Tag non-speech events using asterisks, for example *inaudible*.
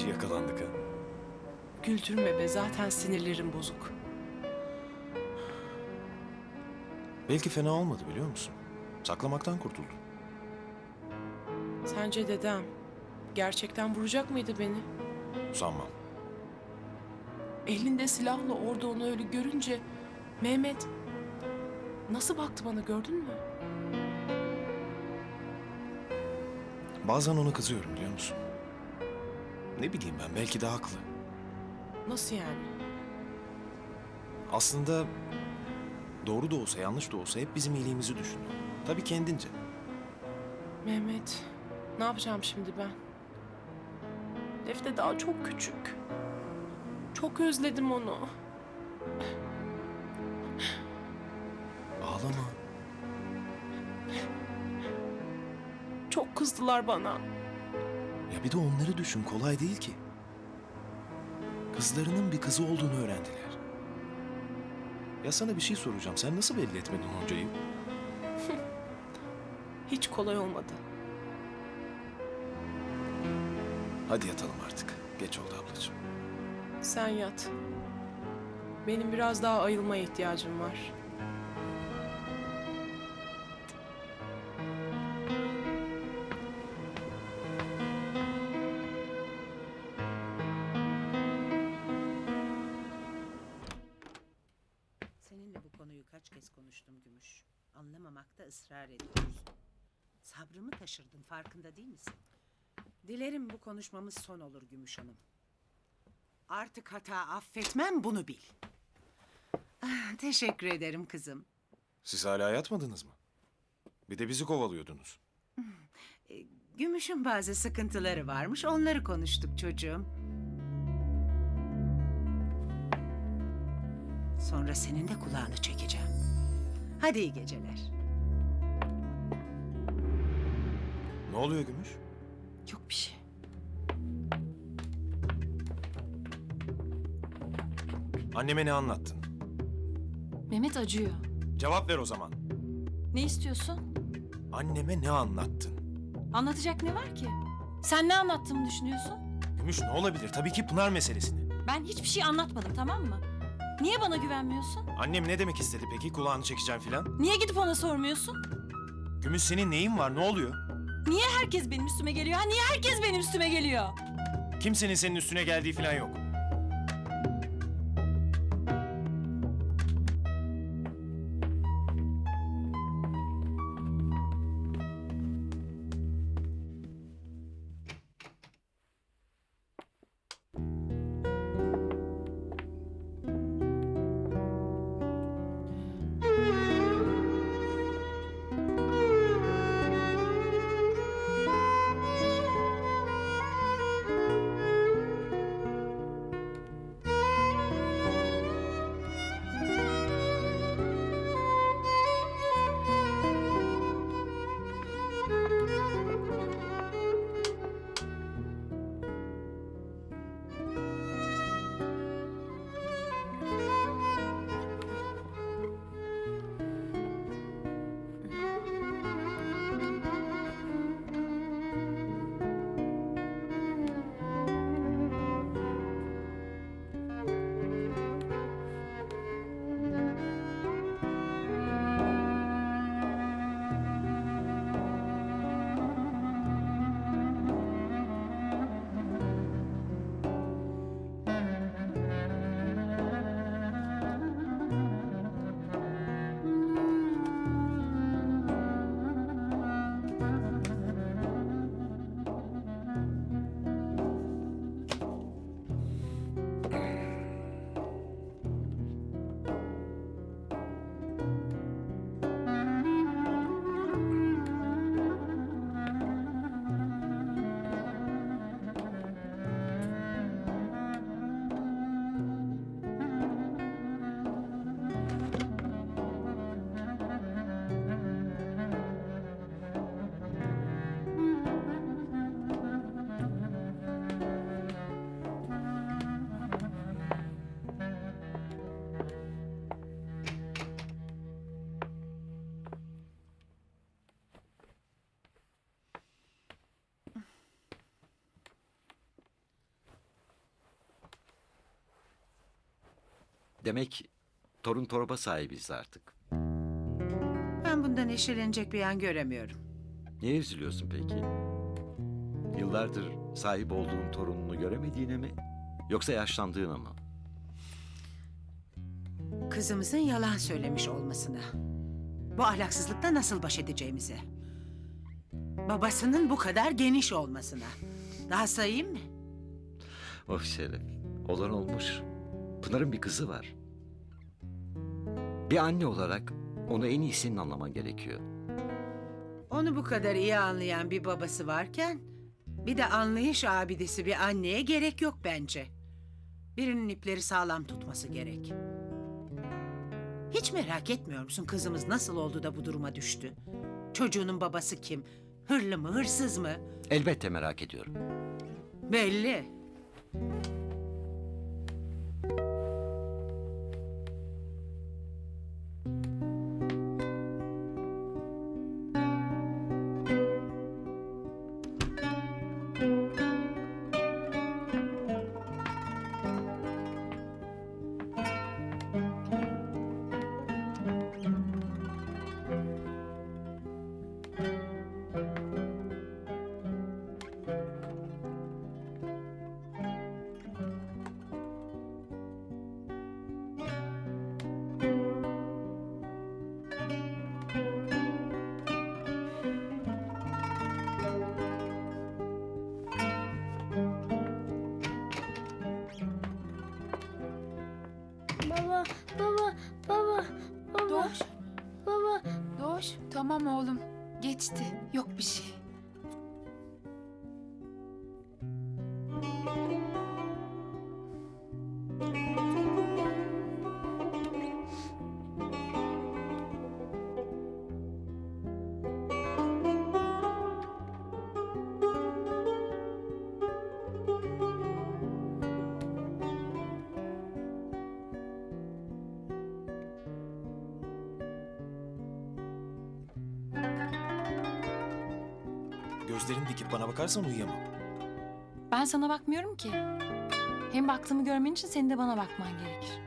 Feci yakalandık ha. Güldürme be zaten sinirlerim bozuk. Belki fena olmadı biliyor musun? Saklamaktan kurtuldun. Sence dedem gerçekten vuracak mıydı beni? Sanmam. Elinde silahla orada onu öyle görünce Mehmet nasıl baktı bana gördün mü? Bazen ona kızıyorum biliyor musun? Ne bileyim ben belki de haklı. Nasıl yani? Aslında doğru da olsa yanlış da olsa hep bizim iyiliğimizi düşünüyor. Tabii kendince. Mehmet ne yapacağım şimdi ben? Defne daha çok küçük. Çok özledim onu. Ağlama. Çok kızdılar bana. Ya bir de onları düşün kolay değil ki. Kızlarının bir kızı olduğunu öğrendiler. Ya sana bir şey soracağım. Sen nasıl belli etmedin Honca'yı? *laughs* Hiç kolay olmadı. Hadi yatalım artık. Geç oldu ablacığım. Sen yat. Benim biraz daha ayılmaya ihtiyacım var. Gümüş. Anlamamakta ısrar ediyorsun. Sabrımı taşırdın farkında değil misin? Dilerim bu konuşmamız son olur Gümüş Hanım. Artık hata affetmem bunu bil. Ah, teşekkür ederim kızım. Siz hala yatmadınız mı? Bir de bizi kovalıyordunuz. E, Gümüş'ün bazı sıkıntıları varmış onları konuştuk çocuğum. Sonra senin de kulağını çekeceğim. Hadi iyi geceler. Ne oluyor Gümüş? Yok bir şey. Anneme ne anlattın? Mehmet acıyor. Cevap ver o zaman. Ne istiyorsun? Anneme ne anlattın? Anlatacak ne var ki? Sen ne anlattığımı düşünüyorsun? Gümüş ne olabilir? Tabii ki Pınar meselesini. Ben hiçbir şey anlatmadım tamam mı? Niye bana güvenmiyorsun? Annem ne demek istedi peki? Kulağını çekeceğim filan. Niye gidip ona sormuyorsun? Gümüş senin neyin var? Ne oluyor? Niye herkes benim üstüme geliyor? Ha? Niye herkes benim üstüme geliyor? Kimsenin senin üstüne geldiği filan yok. Demek torun torba sahibiyiz artık. Ben bundan neşelenecek bir an göremiyorum. Niye üzülüyorsun peki? Yıllardır sahip olduğun torununu göremediğine mi? Yoksa yaşlandığına mı? Kızımızın yalan söylemiş olmasına. Bu ahlaksızlıkla nasıl baş edeceğimize. Babasının bu kadar geniş olmasına. Daha sayayım mı? Oh Şeref, olan olmuş. Pınar'ın bir kızı var. Bir anne olarak onu en iyi senin anlaman gerekiyor. Onu bu kadar iyi anlayan bir babası varken... ...bir de anlayış abidesi bir anneye gerek yok bence. Birinin ipleri sağlam tutması gerek. Hiç merak etmiyor musun kızımız nasıl oldu da bu duruma düştü? Çocuğunun babası kim? Hırlı mı, hırsız mı? Elbette merak ediyorum. Belli. Baba, baba, baba, baba, Doğuş, baba. Doğuş. Tamam oğlum. Geçti. Yok bir şey. Gözlerini dikip bana bakarsan uyuyamam. Ben sana bakmıyorum ki. Hem baktığımı görmen için senin de bana bakman gerekir.